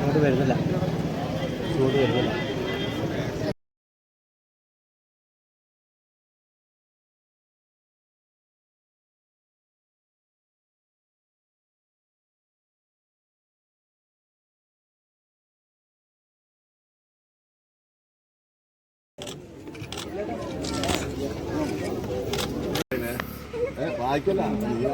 ചൂട് വരുന്നില്ല ചൂട് വരുന്നില്ല വായിക്കല്ല.